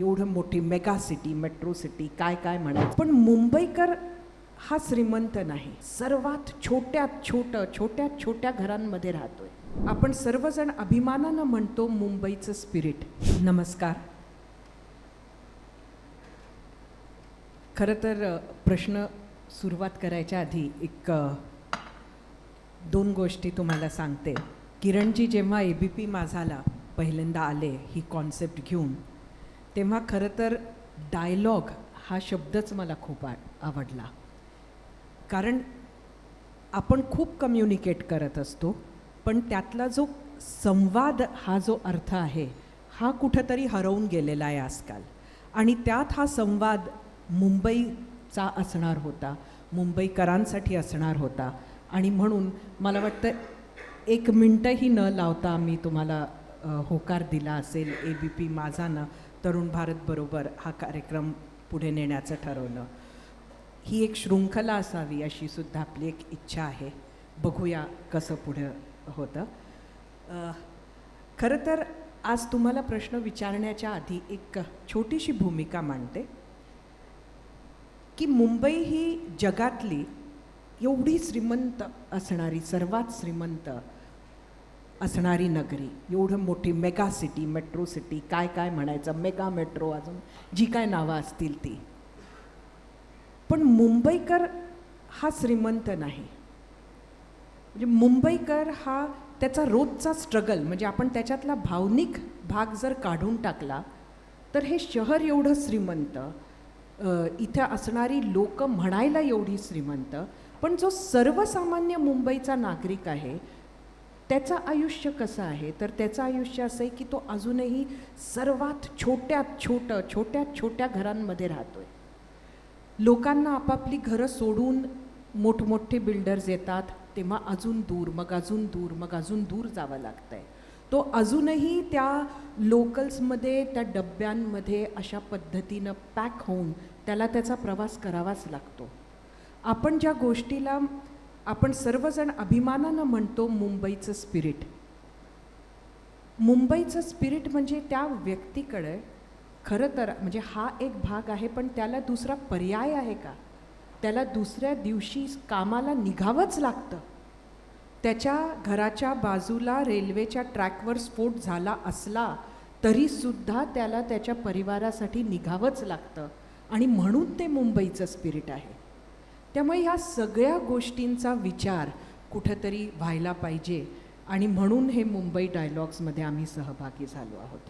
एवढं मोठी mega city metro city काय काय म्हणायचं? पण मुंबईकर हा श्रीमंत नाही. सर्वात छोट्यात छोटं छोट्यात छोट्या घरांमध्ये राहतोय. आपण सर्वजण अभिमानानं म्हणतो मुंबईचं स्पिरिट नमस्कार. खरं तर प्रश्न सुरुवात करायच्या आधी एक दोन गोष्टी तुम्हाला सांगते. किरणजी जेव्हा ए बी पी माझाला पहिल्यांदा आले ही कॉन्सेप्ट घेऊन तेव्हा खरं तर डायलॉग हा शब्दच मला खूप आवडला. कारण आपण खूप कम्युनिकेट करत असतो पण त्यातला जो संवाद हा जो अर्थ आहे हा कुठंतरी हरवून गेलेला आहे आजकाल. आणि त्यात हा संवाद मुंबईचा असणार होता मुंबईकरांसाठी असणार होता. आणि म्हणून मला वाटतं एक मिनटंही न लावता मी तुम्हाला होकार दिला असेल ए बी पी माझानं तरुण भारतबरोबर हा कार्यक्रम पुढे नेण्याचं ठरवलं. ही एक शृंखला असावी अशी सुद्धा आपली एक इच्छा आहे. बघूया कसं पुढं होतं. खरं तर आज तुम्हाला प्रश्न विचारण्याच्या आधी एक छोटीशी भूमिका मांडते. की मुंबई ही जगातली एवढी श्रीमंत असणारी सर्वात श्रीमंत असणारी नगरी एवढं मोठी मेगा सिटी मेट्रो सिटी काय काय म्हणायचं मेगा मेट्रो अजून जी काय नावं असतील ती. पण मुंबईकर हा श्रीमंत नाही. म्हणजे मुंबईकर हा त्याचा रोजचा स्ट्रगल म्हणजे आपण त्याच्यातला भावनिक भाग जर काढून टाकला तर हे शहर एवढं श्रीमंत इथं असणारी लोक म्हणायला एवढी श्रीमंत पण जो सर्वसामान्य मुंबईचा नागरिक आहे त्याचं आयुष्य कसं आहे? तर त्याचं आयुष्य असं आहे की तो अजूनही सर्वात छोट्यात छोटं छोट्यात छोट्या घरांमध्ये राहतो आहे लोकांना आपापली घरं सोडून मोठमोठे बिल्डर्स येतात तेव्हा अजून दूर मग अजून दूर मग अजून दूर जावं लागतं आहे तो अजूनही त्या लोकल्समध्ये त्या डब्यांमध्ये अशा पद्धतीनं पॅक होऊन त्याला त्याचा प्रवास करावाच लागतो. आपण ज्या गोष्टीला आपण सर्वजण अभिमानानं म्हणतो मुंबईचं स्पिरिट मुंबईचं स्पिरिट म्हणजे त्या व्यक्तीकडे खरं तर म्हणजे हा एक भाग आहे पण त्याला दुसरा पर्याय आहे का? त्याला दुसऱ्या दिवशी कामाला निघावंच लागतं. त्याच्या घराच्या बाजूला रेल्वेच्या ट्रॅकवर स्फोट झाला असला तरीसुद्धा त्याला त्याच्या परिवारासाठी निघावंच लागतं. आणि म्हणून ते मुंबईचं स्पिरिट आहे. त्यामुळे ह्या सगळ्या गोष्टींचा विचार कुठंतरी व्हायला पाहिजे. आणि म्हणून हे मुंबई डायलॉग्समध्ये आम्ही सहभागी झालो आहोत.